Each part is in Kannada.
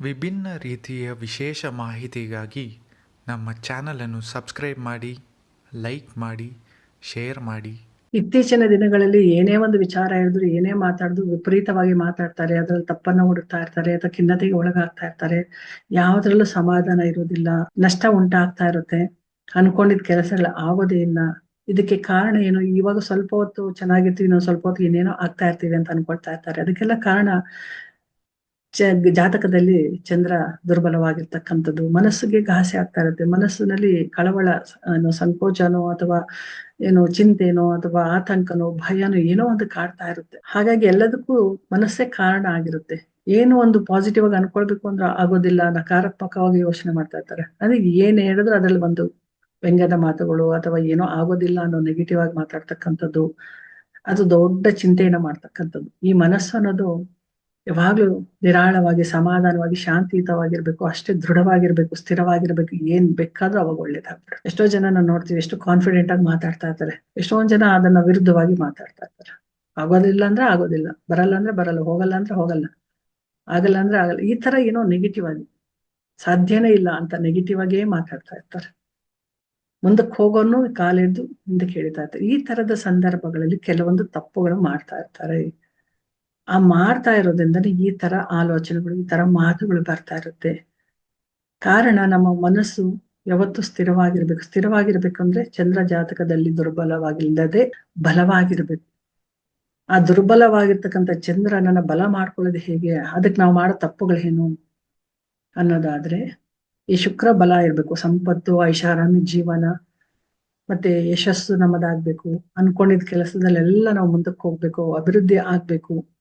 ವಿಭಿನ್ನ ರೀತಿಯ ವಿಶೇಷ ಮಾಹಿತಿಗಾಗಿ ನಮ್ಮ ಚಾನಲನ್ನು ಸಬ್ಸ್ಕ್ರೈಬ್ ಮಾಡಿ, ಲೈಕ್ ಮಾಡಿ, ಶೇರ್ ಮಾಡಿ. ಇತ್ತೀಚಿನ ದಿನಗಳಲ್ಲಿ ಏನೇ ಒಂದು ವಿಚಾರ ಹೇಳಿದ್ರು, ಏನೇ ಮಾತಾಡಿದ್ರು, ವಿಪರೀತವಾಗಿ ಮಾತಾಡ್ತಾರೆ, ಅದ್ರಲ್ಲಿ ತಪ್ಪನ್ನ ಹುಡುಕ್ತಾ ಇರ್ತಾರೆ, ಅಥವಾ ಖಿನ್ನತೆಗೆ ಒಳಗಾಗ್ತಾ ಇರ್ತಾರೆ. ಯಾವ್ದ್ರಲ್ಲೂ ಸಮಾಧಾನ ಇರುವುದಿಲ್ಲ, ನಷ್ಟ ಉಂಟಾಗ್ತಾ ಇರುತ್ತೆ. ಅನ್ಕೊಂಡಿದ್ ಕೆಲಸಗಳು ಆಗೋದೇ ಇಲ್ಲ. ಇದಕ್ಕೆ ಕಾರಣ ಏನು? ಇವಾಗ ಸ್ವಲ್ಪ ಹೊತ್ತು ಚೆನ್ನಾಗಿರ್ತೀವಿ ನಾವು ಸ್ವಲ್ಪ ಹೊತ್ತು ಏನೇನೋ ಆಗ್ತಾ ಇರ್ತೀವಿ ಅಂತ ಅನ್ಕೊಳ್ತಾ ಇರ್ತಾರೆ. ಅದಕ್ಕೆಲ್ಲ ಕಾರಣ ಜಾತಕದಲ್ಲಿ ಚಂದ್ರ ದುರ್ಬಲವಾಗಿರ್ತಕ್ಕಂಥದ್ದು. ಮನಸ್ಸಿಗೆ ಘಾಸಿ ಆಗ್ತಾ ಇರುತ್ತೆ. ಮನಸ್ಸಿನಲ್ಲಿ ಕಳವಳ, ಏನು ಸಂಕೋಚನೋ ಅಥವಾ ಏನೋ ಚಿಂತೆನೋ ಅಥವಾ ಆತಂಕನೋ, ಭಯನೋ ಏನೋ ಒಂದು ಕಾಡ್ತಾ ಇರುತ್ತೆ. ಹಾಗಾಗಿ ಎಲ್ಲದಕ್ಕೂ ಮನಸ್ಸೇ ಕಾರಣ ಆಗಿರುತ್ತೆ. ಏನು ಒಂದು ಪಾಸಿಟಿವ್ ಆಗಿ ಅನ್ಕೊಳ್ಬೇಕು ಅಂದ್ರೆ ಆಗೋದಿಲ್ಲ, ನಕಾರಾತ್ಮಕವಾಗಿ ಯೋಚನೆ ಮಾಡ್ತಾ ಇರ್ತಾರೆ. ಅದೇ ಏನ್ ಹೇಳಿದ್ರು ಅದ್ರಲ್ಲಿ ಒಂದು ವ್ಯಂಗ್ಯದ ಮಾತುಗಳು ಅಥವಾ ಏನೋ ಆಗೋದಿಲ್ಲ ಅನ್ನೋ ನೆಗೆಟಿವ್ ಆಗಿ ಮಾತಾಡ್ತಕ್ಕಂಥದ್ದು, ಅದು ದೊಡ್ಡ ಚಿಂತೆಯನ್ನ ಮಾಡ್ತಕ್ಕಂಥದ್ದು. ಈ ಮನಸ್ಸು ಅನ್ನೋದು ಯಾವಾಗ್ಲೂ ನಿರಾಳವಾಗಿ, ಸಮಾಧಾನವಾಗಿ, ಶಾಂತಿಯುತವಾಗಿರ್ಬೇಕು, ಅಷ್ಟೇ ದೃಢವಾಗಿರ್ಬೇಕು, ಸ್ಥಿರವಾಗಿರ್ಬೇಕು, ಏನ್ ಬೇಕಾದ್ರೂ ಅವಾಗ ಒಳ್ಳೇದಾಗ್ಬಿಡುತ್ತೆ. ಎಷ್ಟೋ ಜನ ನಾವು ನೋಡ್ತೀವಿ, ಎಷ್ಟು ಕಾನ್ಫಿಡೆಂಟ್ ಆಗಿ ಮಾತಾಡ್ತಾ ಇರ್ತಾರೆ. ಎಷ್ಟೊಂದ್ ಜನ ಅದನ್ನ ವಿರುದ್ಧವಾಗಿ ಮಾತಾಡ್ತಾ ಇರ್ತಾರೆ. ಆಗೋದಿಲ್ಲ ಅಂದ್ರೆ ಆಗೋದಿಲ್ಲ, ಬರಲ್ಲ ಅಂದ್ರೆ ಬರಲ್ಲ, ಹೋಗಲ್ಲ ಅಂದ್ರೆ ಹೋಗಲ್ಲ, ಆಗಲ್ಲ ಅಂದ್ರೆ ಆಗಲ್ಲ. ಈ ತರ ಏನೋ ನೆಗೆಟಿವ್ ಆಗಿ, ಸಾಧ್ಯನೇ ಇಲ್ಲ ಅಂತ ನೆಗೆಟಿವ್ ಆಗೇ ಮಾತಾಡ್ತಾ ಇರ್ತಾರೆ. ಮುಂದಕ್ಕೆ ಹೋಗೋನು ಕಾಲಿಡ್ದು ಹಿಂದಕ್ಕೆ ಹೇಳಿತಾ ಇರ್ತಾರೆ. ಈ ತರದ ಸಂದರ್ಭಗಳಲ್ಲಿ ಕೆಲವೊಂದು ತಪ್ಪುಗಳು ಮಾಡ್ತಾ ಇರ್ತಾರೆ. ಆ ಮಾಡ್ತಾ ಇರೋದ್ರಿಂದನೇ ಈ ತರ ಆಲೋಚನೆಗಳು, ಈ ತರ ಮಾತುಗಳು ಬರ್ತಾ ಇರುತ್ತೆ. ಕಾರಣ ನಮ್ಮ ಮನಸ್ಸು ಯಾವತ್ತು ಸ್ಥಿರವಾಗಿರ್ಬೇಕು. ಅಂದ್ರೆ ಚಂದ್ರ ಜಾತಕದಲ್ಲಿ ದುರ್ಬಲವಾಗಿಲ್ಲದೆ ಬಲವಾಗಿರ್ಬೇಕು. ಆ ದುರ್ಬಲವಾಗಿರ್ತಕ್ಕಂಥ ಚಂದ್ರನನ್ನ ಬಲ ಮಾಡ್ಕೊಳ್ಳೋದು ಹೇಗೆ? ಅದಕ್ಕೆ ನಾವು ಮಾಡೋ ತಪ್ಪುಗಳೇನು? ಅನ್ನೋದಾದ್ರೆ ಈ ಶುಕ್ರ ಬಲ ಇರ್ಬೇಕು. ಸಂಪತ್ತು, ಐಷಾರಾಮಿ ಜೀವನ, ಮತ್ತೆ ಯಶಸ್ಸು ನಮ್ಮದಾಗ್ಬೇಕು. ಅನ್ಕೊಂಡಿದ್ ಕೆಲಸದಲ್ಲೆಲ್ಲ ನಾವು ಮುಂದಕ್ಕೆ ಹೋಗ್ಬೇಕು. ಅಭಿವೃದ್ಧಿ ಆಗ್ಬೇಕು.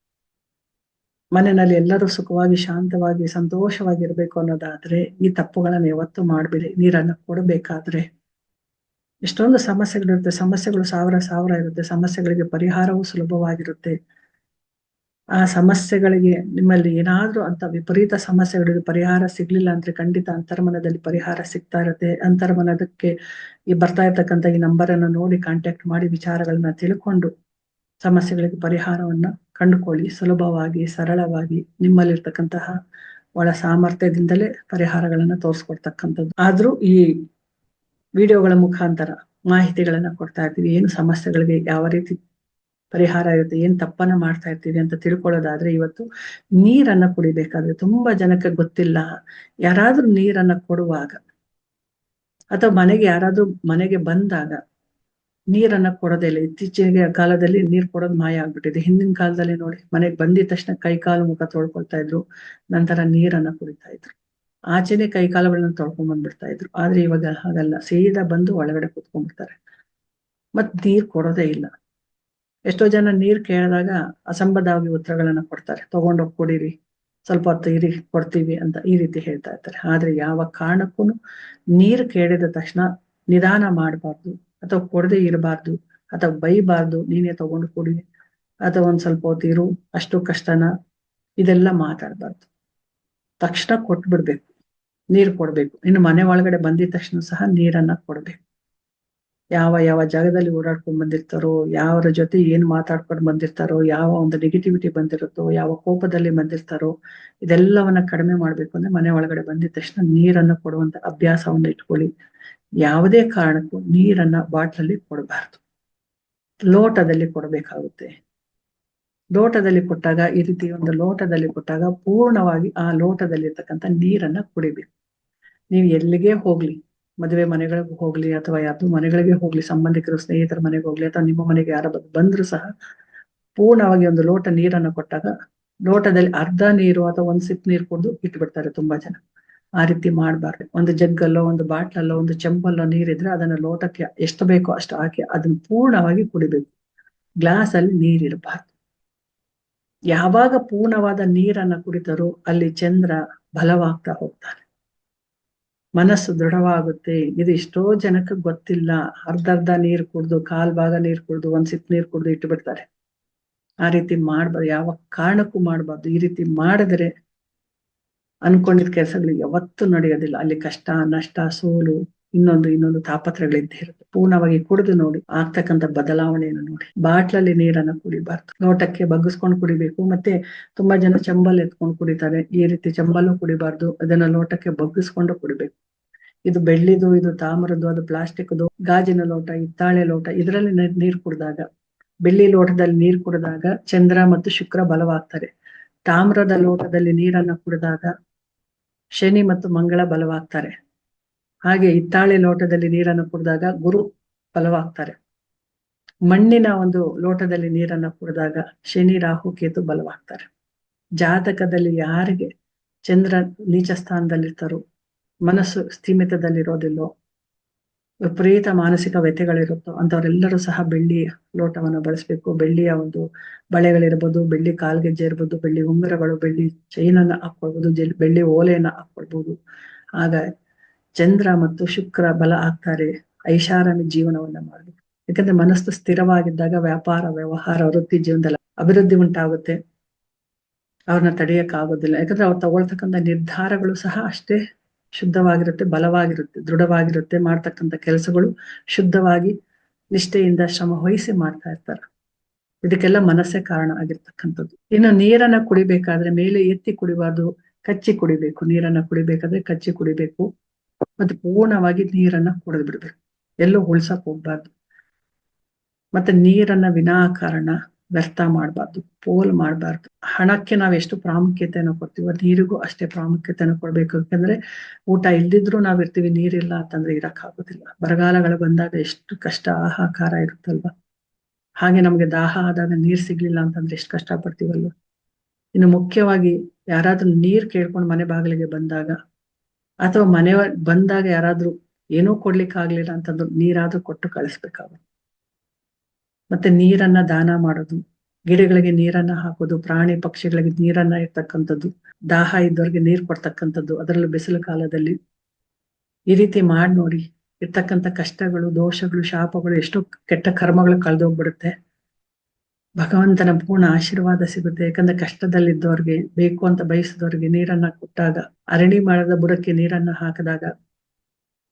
ಮನೆಯಲ್ಲಿ ಎಲ್ಲರೂ ಸುಖವಾಗಿ, ಶಾಂತವಾಗಿ, ಸಂತೋಷವಾಗಿರ್ಬೇಕು ಅನ್ನೋದಾದ್ರೆ ಈ ತಪ್ಪುಗಳನ್ನ ಯಾವತ್ತು ಮಾಡ್ಬಿಡಿ. ನೀರನ್ನ ಕೊಡಬೇಕಾದ್ರೆ ಎಷ್ಟೊಂದು ಸಮಸ್ಯೆಗಳಿರುತ್ತೆ. ಸಮಸ್ಯೆಗಳು ಸಾವಿರ ಸಾವಿರ ಇರುತ್ತೆ. ಸಮಸ್ಯೆಗಳಿಗೆ ಪರಿಹಾರವೂ ಸುಲಭವಾಗಿರುತ್ತೆ. ಆ ಸಮಸ್ಯೆಗಳಿಗೆ ನಿಮ್ಮಲ್ಲಿ ಏನಾದ್ರೂ ಅಂತ ವಿಪರೀತ ಸಮಸ್ಯೆಗಳಿಗೆ ಪರಿಹಾರ ಸಿಗ್ಲಿಲ್ಲ ಅಂದ್ರೆ ಖಂಡಿತ ಅಂತರ್ಮನದಲ್ಲಿ ಪರಿಹಾರ ಸಿಗ್ತಾ ಇರುತ್ತೆ. ಅಂತರ್ಮನದಕ್ಕೆ ಈ ಬರ್ತಾ ಇರ್ತಕ್ಕಂಥ ಈ ನಂಬರ್ ಅನ್ನು ನೋಡಿ ಕಾಂಟ್ಯಾಕ್ಟ್ ಮಾಡಿ ವಿಚಾರಗಳನ್ನ ತಿಳ್ಕೊಂಡು ಸಮಸ್ಯೆಗಳಿಗೆ ಪರಿಹಾರವನ್ನ ಕಂಡುಕೊಳ್ಳಿ, ಸುಲಭವಾಗಿ, ಸರಳವಾಗಿ ನಿಮ್ಮಲ್ಲಿರ್ತಕ್ಕಂತಹ ಒಳ ಸಾಮರ್ಥ್ಯದಿಂದಲೇ ಪರಿಹಾರಗಳನ್ನ ತೋರಿಸ್ಕೊಡ್ತಕ್ಕಂಥದ್ದು. ಆದ್ರೂ ಈ ವಿಡಿಯೋಗಳ ಮುಖಾಂತರ ಮಾಹಿತಿಗಳನ್ನ ಕೊಡ್ತಾ ಇರ್ತೀವಿ. ಏನು ಸಮಸ್ಯೆಗಳಿಗೆ ಯಾವ ರೀತಿ ಪರಿಹಾರ ಇರುತ್ತೆ, ಏನ್ ತಪ್ಪನ್ನ ಮಾಡ್ತಾ ಇರ್ತೀವಿ ಅಂತ ತಿಳ್ಕೊಳ್ಳೋದಾದ್ರೆ ಇವತ್ತು ನೀರನ್ನ ಕುಡಿಬೇಕಾದ್ರೆ ತುಂಬಾ ಜನಕ್ಕೆ ಗೊತ್ತಿಲ್ಲ. ಯಾರಾದ್ರೂ ನೀರನ್ನ ಕೊಡುವಾಗ ಅಥವಾ ಮನೆಗೆ ಯಾರಾದ್ರೂ ಮನೆಗೆ ಬಂದಾಗ ನೀರನ್ನ ಕೊಡೋದೇ ಇಲ್ಲ ಇತ್ತೀಚೆಗೆ ಕಾಲದಲ್ಲಿ ನೀರ್ ಕೊಡೋದು ಮಾಯ ಆಗ್ಬಿಟ್ಟಿದೆ. ಹಿಂದಿನ ಕಾಲದಲ್ಲಿ ನೋಡಿ, ಮನೆಗೆ ಬಂದಿದ ತಕ್ಷಣ ಕೈ ಕಾಲು ಮುಖ ತೊಳ್ಕೊಳ್ತಾ ಇದ್ರು. ನಂತರ ನೀರನ್ನ ಕುಡಿತಾ ಇದ್ರು. ಆಚೆನೆ ಕೈ ಕಾಲುಗಳನ್ನ ತೊಳ್ಕೊಂಡ್ ಬಂದ್ಬಿಡ್ತಾ ಇದ್ರು. ಆದ್ರೆ ಇವಾಗ ಹಾಗಲ್ಲ. ಸೀದಾ ಬಂದು ಒಳಗಡೆ ಕುತ್ಕೊಂಡ್ಬಿಡ್ತಾರೆ. ಮತ್ ನೀರ್ ಕೊಡೋದೇ ಇಲ್ಲ. ಎಷ್ಟೋ ಜನ ನೀರ್ ಕೇಳಿದಾಗ ಅಸಂಬದ್ಧವಾಗಿ ಉತ್ತರಗಳನ್ನ ಕೊಡ್ತಾರೆ. ತಗೊಂಡೋಗ್ ಕುಡೀರಿ. ಸ್ವಲ್ಪ ಹೊತ್ತು ಇರಿ, ಕೊಡ್ತೀವಿ ಅಂತ ಈ ರೀತಿ ಹೇಳ್ತಾ ಇರ್ತಾರೆ. ಆದ್ರೆ ಯಾವ ಕಾರಣಕ್ಕೂ ನೀರ್ ಕೇಳಿದ ತಕ್ಷಣ ನಿಧಾನ ಮಾಡಬಾರ್ದು. ಅಥವಾ ಕೊಡದೆ ಇರಬಾರ್ದು ಅಥವಾ ಬೈಬಾರ್ದು, ನೀನೇ ತಗೊಂಡು ಕೊಡಿ. ಅಥವಾ ಒಂದ್ ಸ್ವಲ್ಪ ಹೊತ್ತಿರು ಅಷ್ಟು ಕಷ್ಟನ. ಇದೆಲ್ಲ ಮಾತಾಡ್ಬಾರ್ದು. ತಕ್ಷಣ ಕೊಟ್ಬಿಡ್ಬೇಕು. ನೀರ್ ಕೊಡ್ಬೇಕು. ಇನ್ನು ಮನೆ ಒಳಗಡೆ ಬಂದಿದ ತಕ್ಷಣ ಸಹ ನೀರನ್ನ ಕೊಡ್ಬೇಕು. ಯಾವ ಯಾವ ಜಾಗದಲ್ಲಿ ಓಡಾಡ್ಕೊಂಡ್ ಬಂದಿರ್ತಾರೋ, ಯಾವರ ಜೊತೆ ಏನ್ ಮಾತಾಡ್ಕೊಂಡು ಬಂದಿರ್ತಾರೋ, ಯಾವ ಒಂದು ನೆಗೆಟಿವಿಟಿ ಬಂದಿರುತ್ತೋ, ಯಾವ ಕೋಪದಲ್ಲಿ ಬಂದಿರ್ತಾರೋ, ಇದೆಲ್ಲವನ್ನ ಕಡಿಮೆ ಮಾಡ್ಬೇಕು ಅಂದ್ರೆ ಮನೆ ಒಳಗಡೆ ಬಂದಿದ ತಕ್ಷಣ ನೀರನ್ನ ಕೊಡುವಂತ ಅಭ್ಯಾಸವನ್ನ ಇಟ್ಕೊಳ್ಳಿ. ಯಾವುದೇ ಕಾರಣಕ್ಕೂ ನೀರನ್ನ ಬಾಟ್ಲಲ್ಲಿ ಕೊಡಬಾರ್ದು. ಲೋಟದಲ್ಲಿ ಕೊಡಬೇಕಾಗುತ್ತೆ. ಲೋಟದಲ್ಲಿ ಕೊಟ್ಟಾಗ ಈ ರೀತಿ ಒಂದು ಲೋಟದಲ್ಲಿ ಕೊಟ್ಟಾಗ ಪೂರ್ಣವಾಗಿ ಆ ಲೋಟದಲ್ಲಿ ಇರತಕ್ಕಂತ ನೀರನ್ನ ಕುಡಿಬೇಕು. ನೀವು ಎಲ್ಲಿಗೆ ಹೋಗ್ಲಿ, ಮದುವೆ ಮನೆಗಳಿಗೆ ಹೋಗ್ಲಿ ಅಥವಾ ಯಾವ್ದು ಮನೆಗಳಿಗೆ ಹೋಗ್ಲಿ, ಸಂಬಂಧಿಕರು, ಸ್ನೇಹಿತರ ಮನೆಗೆ ಹೋಗ್ಲಿ ಅಥವಾ ನಿಮ್ಮ ಮನೆಗೆ ಯಾರ ಬಂದ್ರು ಸಹ ಪೂರ್ಣವಾಗಿ ಒಂದು ಲೋಟ ನೀರನ್ನ ಕೊಟ್ಟಾಗ ಲೋಟದಲ್ಲಿ ಅರ್ಧ ನೀರು ಅಥವಾ ಒಂದ್ ಸಿಪ್ ನೀರು ಕುಡಿದು ಇಟ್ಬಿಡ್ತಾರೆ ತುಂಬಾ ಜನ. ಆ ರೀತಿ ಮಾಡಬಾರ್ದು. ಒಂದು ಜಗ್ಗಲ್ಲೋ, ಒಂದು ಬಾಟ್ಲಲ್ಲೋ, ಒಂದು ಚೆಂಬಲ್ಲೋ ನೀರಿದ್ರೆ ಅದನ್ನ ಲೋಟಕ್ಕೆ ಎಷ್ಟು ಬೇಕೋ ಅಷ್ಟು ಹಾಕಿ ಅದನ್ನ ಪೂರ್ಣವಾಗಿ ಕುಡಿಬೇಕು. ಗ್ಲಾಸ್ ಅಲ್ಲಿ ನೀರಿರಬಾರ್ದು ಯಾವಾಗ ಪೂರ್ಣವಾದ ನೀರನ್ನ ಕುಡಿತಾರೋ ಅಲ್ಲಿ ಚಂದ್ರ ಬಲವಾಗ್ತಾ ಹೋಗ್ತಾನೆ. ಮನಸ್ಸು ದೃಢವಾಗುತ್ತೆ. ಇದು ಎಷ್ಟೋ ಜನಕ್ಕೆ ಗೊತ್ತಿಲ್ಲ. ಅರ್ಧ ಅರ್ಧ ನೀರ್ ಕುಡ್ದು, ಕಾಲ್ ಭಾಗ ನೀರ್ ಕುಡ್ದು, ಒಂದ್ ಸಿಪ್ ನೀರ್ ಕುಡ್ದು ಇಟ್ಟು ಬಿಡ್ತಾರೆ. ಆ ರೀತಿ ಮಾಡ್ಬಾರ್ದು. ಯಾವ ಕಾರಣಕ್ಕೂ ಮಾಡ್ಬಾರ್ದು. ಈ ರೀತಿ ಮಾಡಿದ್ರೆ ಅನ್ಕೊಂಡಿದ್ ಕೆಲಸಗಳು ಯಾವತ್ತೂ ನಡೆಯೋದಿಲ್ಲ. ಅಲ್ಲಿ ಕಷ್ಟ, ನಷ್ಟ, ಸೋಲು, ಇನ್ನೊಂದು ಇನ್ನೊಂದು ತಾಪತ್ರಗಳಿದ್ದೇ ಇರುತ್ತೆ. ಪೂರ್ಣವಾಗಿ ಕುಡಿದು ನೋಡಿ ಆಗ್ತಕ್ಕಂತ ಬದಲಾವಣೆಯನ್ನು ನೋಡಿ. ಬಾಟ್ಲಲ್ಲಿ ನೀರನ್ನ ಕುಡಿಬಾರ್ದು. ನೋಟಕ್ಕೆ ಬಗ್ಗಿಸ್ಕೊಂಡು ಕುಡಿಬೇಕು. ಮತ್ತೆ ತುಂಬಾ ಜನ ಚಂಬಲ್ ಎತ್ಕೊಂಡು ಕುಡಿತಾರೆ. ಈ ರೀತಿ ಚಂಬಲು ಕುಡಿಬಾರ್ದು. ಅದನ್ನ ಲೋಟಕ್ಕೆ ಬಗ್ಗಿಸ್ಕೊಂಡು ಕುಡಿಬೇಕು. ಇದು ಬೆಳ್ಳಿದು, ಇದು ತಾಮ್ರದ್ದು, ಅದು ಪ್ಲಾಸ್ಟಿಕ್ದು, ಗಾಜಿನ ಲೋಟ, ಹಿತ್ತಾಳೆ ಲೋಟ, ಇದರಲ್ಲಿ ನೀರು ಕುಡಿದಾಗ, ಬೆಳ್ಳಿ ಲೋಟದಲ್ಲಿ ನೀರು ಕುಡಿದಾಗ ಚಂದ್ರ ಮತ್ತು ಶುಕ್ರ ಬಲವಾಗ್ತಾರೆ. ತಾಮ್ರದ ಲೋಟದಲ್ಲಿ ನೀರನ್ನ ಕುಡಿದಾಗ ಶನಿ ಮತ್ತು ಮಂಗಳ ಬಲವಾಗ್ತಾರೆ. ಹಾಗೆ ಹಿತ್ತಾಳೆ ಲೋಟದಲ್ಲಿ ನೀರನ್ನು ಕುಡಿದಾಗ ಗುರು ಬಲವಾಗ್ತಾರೆ. ಮಣ್ಣಿನ ಒಂದು ಲೋಟದಲ್ಲಿ ನೀರನ್ನ ಕುಡಿದಾಗ ಶನಿ, ರಾಹು, ಕೇತು ಬಲವಾಗ್ತಾರೆ. ಜಾತಕದಲ್ಲಿ ಯಾರಿಗೆ ಚಂದ್ರ ನೀಚ ಸ್ಥಾನದಲ್ಲಿರ್ತಾರೋ ಮನಸ್ಸು ಸ್ಥೀಮಿತದಲ್ಲಿರೋದಿಲ್ಲೋ ವಿಪರೀತ ಮಾನಸಿಕ ವ್ಯಥೆಗಳಿರುತ್ತೋ ಅಂತವರೆಲ್ಲರೂ ಸಹ ಬೆಳ್ಳಿ ಲೋಟವನ್ನು ಬಳಸಬೇಕು. ಬೆಳ್ಳಿಯ ಒಂದು ಬಳೆಗಳಿರ್ಬೋದು, ಬೆಳ್ಳಿ ಕಾಲ್ಗೆಜ್ಜೆ ಇರ್ಬೋದು, ಬೆಳ್ಳಿ ಉಂಗುರಗಳು, ಬೆಳ್ಳಿ ಚೈನನ್ನ ಅನ್ನು ಹಾಕೊಳ್ಬಹುದು ಬೆಳ್ಳಿ ಓಲೆಯನ್ನ ಹಾಕೊಳ್ಬಹುದು ಆಗ ಚಂದ್ರ ಮತ್ತು ಶುಕ್ರ ಬಲ ಆಗ್ತಾರೆ. ಐಷಾರಾಮಿ ಜೀವನವನ್ನ ಮಾಡಬೇಕು. ಯಾಕಂದ್ರೆ ಮನಸ್ಸು ಸ್ಥಿರವಾಗಿದ್ದಾಗ ವ್ಯಾಪಾರ, ವ್ಯವಹಾರ, ವೃತ್ತಿ ಜೀವನದಲ್ಲಿ ಅಭಿವೃದ್ಧಿ ಉಂಟಾಗುತ್ತೆ. ಅವ್ರನ್ನ ತಡೆಯಕ್ಕಾಗೋದಿಲ್ಲ ಯಾಕಂದ್ರೆ ಅವ್ರು ತಗೊಳ್ತಕ್ಕಂಥ ನಿರ್ಧಾರಗಳು ಸಹ ಅಷ್ಟೇ ಶುದ್ಧವಾಗಿರುತ್ತೆ, ಬಲವಾಗಿರುತ್ತೆ, ದೃಢವಾಗಿರುತ್ತೆ ಮಾಡ್ತಕ್ಕಂತ ಕೆಲಸಗಳು ಶುದ್ಧವಾಗಿ ನಿಷ್ಠೆಯಿಂದ ಶ್ರಮ ವಹಿಸಿ ಮಾಡ್ತಾ ಇರ್ತಾರೆ. ಇದಕ್ಕೆಲ್ಲ ಮನಸ್ಸೇ ಕಾರಣ ಆಗಿರ್ತಕ್ಕಂಥದ್ದು. ಇನ್ನು ನೀರನ್ನ ಕುಡಿಬೇಕಾದ್ರೆ ಮೇಲೆ ಎತ್ತಿ ಕುಡಿಬಾರ್ದು, ಕಚ್ಚಿ ಕುಡಿಬೇಕು. ನೀರನ್ನ ಕುಡಿಬೇಕಾದ್ರೆ ಕಚ್ಚಿ ಕುಡಿಬೇಕು. ಮತ್ತೆ ಪೂರ್ಣವಾಗಿ ನೀರನ್ನ ಕುಡಿದು ಬಿಡ್ಬೇಕು ಎಲ್ಲೂ ಉಳ್ಸಕ್ ಹೋಗ್ಬಾರ್ದು. ಮತ್ತೆ ನೀರನ್ನ ವಿನಾಕಾರಣ ವ್ಯರ್ಥ ಮಾಡಬಾರ್ದು, ಪೋಲ್ ಮಾಡಬಾರ್ದು. ಹಣಕ್ಕೆ ನಾವ್ ಎಷ್ಟು ಪ್ರಾಮುಖ್ಯತೆಯನ್ನು ಕೊಡ್ತೀವೋ, ನೀರಿಗೂ ಅಷ್ಟೇ ಪ್ರಾಮುಖ್ಯತೆಯನ್ನು ಕೊಡ್ಬೇಕು. ಯಾಕಂದ್ರೆ ಊಟ ಇಲ್ದಿದ್ರು ನಾವ್ ಇರ್ತೀವಿ, ನೀರಿಲ್ಲ ಅಂತಂದ್ರೆ ಇರಕ್ ಆಗೋದಿಲ್ಲ ಬರಗಾಲಗಳು ಬಂದಾಗ ಎಷ್ಟು ಕಷ್ಟ ಆಹಾಕಾರ ಇರುತ್ತಲ್ವಾ? ಹಾಗೆ ನಮ್ಗೆ ದಾಹ ಆದಾಗ ನೀರ್ ಸಿಗ್ಲಿಲ್ಲ ಅಂತಂದ್ರೆ ಎಷ್ಟು ಕಷ್ಟ ಪಡ್ತೀವಲ್ವ ಇನ್ನು ಮುಖ್ಯವಾಗಿ ಯಾರಾದ್ರೂ ನೀರ್ ಕೇಳ್ಕೊಂಡು ಮನೆ ಬಾಗಿಲಿಗೆ ಬಂದಾಗ ಅಥವಾ ಮನೆ ಬಂದಾಗ ಯಾರಾದ್ರೂ ಏನೂ ಕೊಡ್ಲಿಕ್ಕೆ ಆಗ್ಲಿಲ್ಲ ಅಂತಂದ್ರು ನೀರಾದ್ರೂ ಕೊಟ್ಟು ಕಳಿಸ್ಬೇಕಾಗುತ್ತೆ. ಮತ್ತೆ ನೀರನ್ನ ದಾನ ಮಾಡೋದು, ಗಿಡಗಳಿಗೆ ನೀರನ್ನ ಹಾಕೋದು, ಪ್ರಾಣಿ ಪಕ್ಷಿಗಳಿಗೆ ನೀರನ್ನ ಇರ್ತಕ್ಕಂಥದ್ದು, ದಾಹ ಇದ್ದವ್ರಿಗೆ ನೀರ್ ಕೊಡ್ತಕ್ಕಂಥದ್ದು, ಅದರಲ್ಲೂ ಬಿಸಿಲು ಕಾಲದಲ್ಲಿ ಈ ರೀತಿ ಮಾಡಿ ನೋಡಿ ಇರ್ತಕ್ಕಂಥ ಕಷ್ಟಗಳು, ದೋಷಗಳು, ಶಾಪಗಳು, ಎಷ್ಟೋ ಕೆಟ್ಟ ಕರ್ಮಗಳು ಕಳೆದೋಗ್ಬಿಡುತ್ತೆ. ಭಗವಂತನ ಪೂರ್ಣ ಆಶೀರ್ವಾದ ಸಿಗುತ್ತೆ. ಯಾಕಂದ್ರೆ ಕಷ್ಟದಲ್ಲಿದ್ದವ್ರಿಗೆ, ಬೇಕು ಅಂತ ಬಯಸಿದವ್ರಿಗೆ ನೀರನ್ನ ಕೊಟ್ಟಾಗ ಅರಣಿ ಮಾಡದ ಬುಡಕ್ಕೆ ನೀರನ್ನ ಹಾಕಿದಾಗ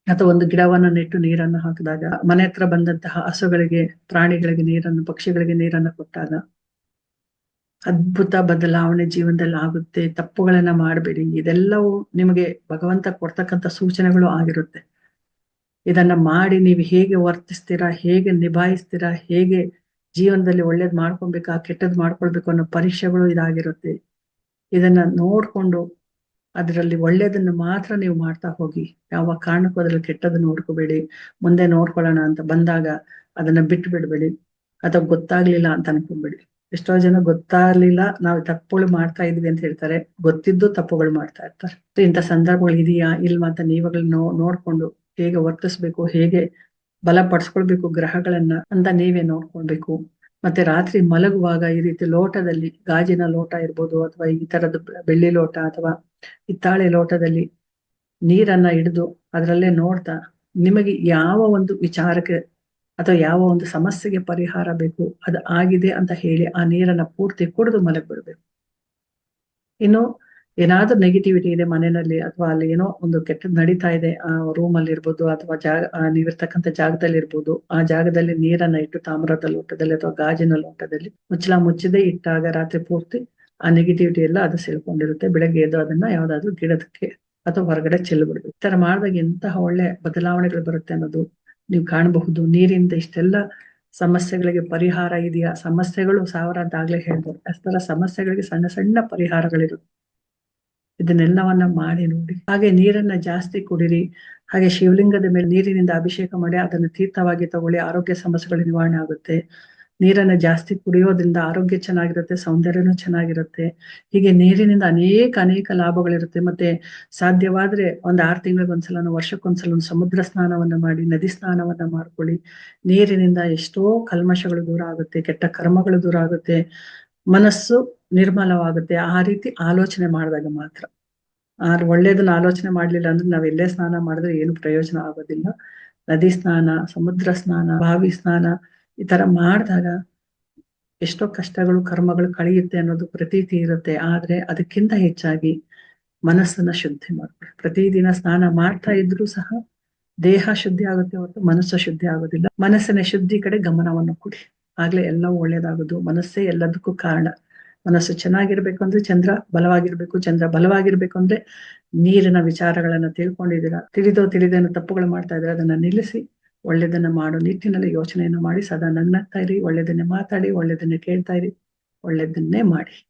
ಅಥವಾ ಒಂದು ಗಿಡವನ್ನ ನೆಟ್ಟು ನೀರನ್ನು ಹಾಕಿದಾಗ ಮನೆ ಹತ್ರ ಬಂದಂತಹ ಹಸುಗಳಿಗೆ, ಪ್ರಾಣಿಗಳಿಗೆ ನೀರನ್ನು, ಪಕ್ಷಿಗಳಿಗೆ ನೀರನ್ನು ಕೊಟ್ಟಾಗ ಅದ್ಭುತ ಬದಲಾವಣೆ ಜೀವನದಲ್ಲಿ ಆಗುತ್ತೆ. ತಪ್ಪುಗಳನ್ನ ಮಾಡಬೇಡಿ. ಇದೆಲ್ಲವೂ ನಿಮಗೆ ಭಗವಂತ ಕೊಡ್ತಕ್ಕಂಥ ಸೂಚನೆಗಳು ಆಗಿರುತ್ತೆ. ಇದನ್ನ ಮಾಡಿ ನೀವು ಹೇಗೆ ವರ್ತಿಸ್ತೀರಾ, ಹೇಗೆ ನಿಭಾಯಿಸ್ತೀರಾ, ಹೇಗೆ ಜೀವನದಲ್ಲಿ ಒಳ್ಳೇದ್ ಮಾಡ್ಕೊಬೇಕಾ ಕೆಟ್ಟದ್ ಮಾಡ್ಕೊಳ್ಬೇಕು ಅನ್ನೋ ಪರೀಕ್ಷೆಗಳು ಇದಾಗಿರುತ್ತೆ. ಇದನ್ನ ನೋಡ್ಕೊಂಡು ಅದರಲ್ಲಿ ಒಳ್ಳೇದನ್ನ ಮಾತ್ರ ನೀವು ಮಾಡ್ತಾ ಹೋಗಿ. ಯಾವ ಕಾರಣಕ್ಕೂ ಅದ್ರಲ್ಲಿ ಕೆಟ್ಟದನ್ನು ನೋಡ್ಕೋಬೇಡಿ ಮುಂದೆ ನೋಡ್ಕೊಳ್ಳೋಣ ಅಂತ ಬಂದಾಗ ಅದನ್ನ ಬಿಟ್ಟು ಬಿಡ್ಬೇಡಿ. ಅಥವಾ ಗೊತ್ತಾಗ್ಲಿಲ್ಲ ಅಂತ ಅನ್ಕೊಂಬೇಡಿ ಎಷ್ಟೋ ಜನ ಗೊತ್ತಾಗ್ಲಿಲ್ಲ, ನಾವು ತಪ್ಪುಗಳು ಮಾಡ್ತಾ ಇದ್ವಿ ಅಂತ ಹೇಳ್ತಾರೆ. ಗೊತ್ತಿದ್ದು ತಪ್ಪುಗಳು ಮಾಡ್ತಾ ಇರ್ತಾರೆ. ಇಂಥ ಸಂದರ್ಭಗಳು ಇದೆಯಾ? ಇಲ್ವಾ ಅಂತ ನೀವಾಗ್ಲೂ ನೋ, ನೋಡ್ಕೊಂಡು ಹೇಗೆ ವರ್ತಿಸ್ಬೇಕು, ಹೇಗೆ ಬಲಪಡಿಸ್ಕೊಳ್ಬೇಕು ಗ್ರಹಗಳನ್ನ ಅಂತ ನೀವೇ ನೋಡ್ಕೊಳ್ಬೇಕು. ಮತ್ತೆ ರಾತ್ರಿ ಮಲಗುವಾಗ ಈ ರೀತಿ ಲೋಟದಲ್ಲಿ ಗಾಜಿನ ಲೋಟ ಇರ್ಬೋದು ಅಥವಾ ಈ ತರದ ಬೆಳ್ಳಿ ಲೋಟ ಅಥವಾ ಹಿತ್ತಾಳೆ ಲೋಟದಲ್ಲಿ ನೀರನ್ನ ಹಿಡಿದು ಅದರಲ್ಲೇ ನೋಡ್ತಾ ನಿಮಗೆ ಯಾವ ಒಂದು ವಿಚಾರಕ್ಕೆ ಅಥವಾ ಯಾವ ಒಂದು ಸಮಸ್ಯೆಗೆ ಪರಿಹಾರ ಬೇಕು, ಅದು ಆಗಿದೆ ಅಂತ ಹೇಳಿ ಆ ನೀರನ್ನ ಪೂರ್ತಿ ಕುಡಿದು ಮಲಗ್ ಬಿಡ್ಬೇಕು ಇನ್ನು ಏನಾದ್ರೂ ನೆಗೆಟಿವಿಟಿ ಇದೆ ಮನೆಯಲ್ಲಿ ಅಥವಾ ಅಲ್ಲಿ ಏನೋ ಒಂದು ಕೆಟ್ಟದ್ ನಡೀತಾ ಇದೆ, ಆ ರೂಮ್ ಅಲ್ಲಿ ಇರ್ಬೋದು ಅಥವಾ ಜಾಗ ನೀವಿರ್ತಕ್ಕಂಥ ಜಾಗದಲ್ಲಿ ಇರ್ಬೋದು, ಆ ಜಾಗದಲ್ಲಿ ನೀರನ್ನ ಇಟ್ಟು ತಾಮ್ರದ ಲೋಟದಲ್ಲಿ ಅಥವಾ ಗಾಜಿನ ಲೋಟದಲ್ಲಿ ಮುಚ್ಚಲ ಮುಚ್ಚದೆ, ಇಟ್ಟಾಗ ರಾತ್ರಿ ಪೂರ್ತಿ ಆ ನೆಗೆಟಿವಿಟಿ ಎಲ್ಲ ಅದು ಸೇಳ್ಕೊಂಡಿರುತ್ತೆ. ಬೆಳಗ್ಗೆ ಎದ್ದು ಅದನ್ನ ಯಾವ್ದಾದ್ರು ಗಿಡದಕ್ಕೆ ಅಥವಾ ಹೊರಗಡೆ ಚೆಲ್ಬಿಡ್ಬೇಕು ಈ ತರ ಮಾಡಿದಾಗ ಎಂತಹ ಒಳ್ಳೆ ಬದಲಾವಣೆಗಳು ಬರುತ್ತೆ ಅನ್ನೋದು ನೀವು ಕಾಣಬಹುದು. ನೀರಿಂದ ಇಷ್ಟೆಲ್ಲ ಸಮಸ್ಯೆಗಳಿಗೆ ಪರಿಹಾರ ಇದೆಯಾ? ಸಮಸ್ಯೆಗಳು ಸಾವಿರ ಅಂತ ಆಗ್ಲೇ ಹೇಳ್ಬೋದು. ಅಷ್ಟೆಲ್ಲ ಸಮಸ್ಯೆಗಳಿಗೆ ಸಣ್ಣ ಸಣ್ಣ ಪರಿಹಾರಗಳಿರುತ್ತೆ. ಇದನ್ನೆಲ್ಲವನ್ನ ಮಾಡಿ ನೋಡಿ. ಹಾಗೆ ನೀರನ್ನ ಜಾಸ್ತಿ ಕುಡಿರಿ. ಹಾಗೆ ಶಿವಲಿಂಗದ ಮೇಲೆ ನೀರಿನಿಂದ ಅಭಿಷೇಕ ಮಾಡಿ, ಅದನ್ನು ತೀರ್ಥವಾಗಿ ತಗೊಳ್ಳಿ, ಆರೋಗ್ಯ ಸಮಸ್ಯೆಗಳು ನಿವಾರಣೆ ಆಗುತ್ತೆ. ನೀರನ್ನ ಜಾಸ್ತಿ ಕುಡಿಯೋದ್ರಿಂದ ಆರೋಗ್ಯ ಚೆನ್ನಾಗಿರುತ್ತೆ, ಸೌಂದರ್ಯನೂ ಚೆನ್ನಾಗಿರುತ್ತೆ. ಹೀಗೆ ನೀರಿನಿಂದ ಅನೇಕ ಅನೇಕ ಲಾಭಗಳಿರುತ್ತೆ. ಮತ್ತೆ ಸಾಧ್ಯವಾದ್ರೆ ಒಂದ್ ಆರು ತಿಂಗಳಿಗೊಂದ್ಸಲ ವರ್ಷಕ್ಕೊಂದ್ಸಲ ಒಂದು ಸಮುದ್ರ ಸ್ನಾನವನ್ನ ಮಾಡಿ, ನದಿ ಸ್ನಾನವನ್ನ ಮಾಡ್ಕೊಳ್ಳಿ. ನೀರಿನಿಂದ ಎಷ್ಟೋ ಕಲ್ಮಶಗಳು ದೂರ ಆಗುತ್ತೆ, ಕೆಟ್ಟ ಕರ್ಮಗಳು ದೂರ ಆಗುತ್ತೆ. ಮನಸ್ಸು ನಿರ್ಮಲವಾಗುತ್ತೆ. ಆ ರೀತಿ ಆಲೋಚನೆ ಮಾಡಿದಾಗ ಮಾತ್ರ. ಆ ಒಳ್ಳೇದನ್ನ ಆಲೋಚನೆ ಮಾಡ್ಲಿಲ್ಲ ಅಂದ್ರೆ ನಾವ್ ಎಲ್ಲೇ ಸ್ನಾನ ಮಾಡಿದ್ರೆ ಏನು ಪ್ರಯೋಜನ ಆಗೋದಿಲ್ಲ. ನದಿ ಸ್ನಾನ, ಸಮುದ್ರ ಸ್ನಾನ, ಬಾವಿ ಸ್ನಾನ ಈ ತರ ಮಾಡಿದಾಗ ಎಷ್ಟೋ ಕಷ್ಟಗಳು, ಕರ್ಮಗಳು ಕಳೆಯುತ್ತೆ ಅನ್ನೋದು ಪ್ರತೀತಿ ಇರುತ್ತೆ. ಆದ್ರೆ ಅದಕ್ಕಿಂತ ಹೆಚ್ಚಾಗಿ ಮನಸ್ಸನ್ನ ಶುದ್ಧಿ ಮಾಡ್ಕೊಳ್ಳಿ ಪ್ರತಿದಿನ ಸ್ನಾನ ಮಾಡ್ತಾ ಇದ್ರು ಸಹ ದೇಹ ಶುದ್ಧಿ ಆಗುತ್ತೆ ಹೊರತು ಮನಸ್ಸು ಶುದ್ಧಿ ಆಗೋದಿಲ್ಲ. ಮನಸ್ಸಿನ ಶುದ್ಧಿ ಕಡೆ ಗಮನವನ್ನು ಕೊಡಿ. ಆಗ್ಲೇ ಎಲ್ಲವೂ ಒಳ್ಳೇದಾಗೋದು. ಮನಸ್ಸೇ ಎಲ್ಲದಕ್ಕೂ ಕಾರಣ. ಮನಸ್ಸು ಚೆನ್ನಾಗಿರ್ಬೇಕು ಅಂದ್ರೆ ಚಂದ್ರ ಬಲವಾಗಿರ್ಬೇಕು ಚಂದ್ರ ಬಲವಾಗಿರ್ಬೇಕು ಅಂದ್ರೆ ನೀರಿನ ವಿಚಾರಗಳನ್ನ ತಿಳ್ಕೊಂಡಿದ್ದೀರಾ? ತಿಳಿದೋ ತಿಳಿದೇನೋ ತಪ್ಪುಗಳು ಮಾಡ್ತಾ ಇದ್ರೆ ಅದನ್ನ ನಿಲ್ಲಿಸಿ, ಒಳ್ಳೇದನ್ನ ಮಾಡೋ, ನಿಟ್ಟಿನಲ್ಲಿ ಯೋಚನೆಯನ್ನು ಮಾಡಿ, ಸದಾ ನಗ್ನಗ್ತಾ ಇರಿ, ಒಳ್ಳೇದನ್ನೇ ಮಾತಾಡಿ, ಒಳ್ಳೇದನ್ನೇ ಕೇಳ್ತಾ ಇರಿ, ಒಳ್ಳೇದನ್ನೇ ಮಾಡಿ.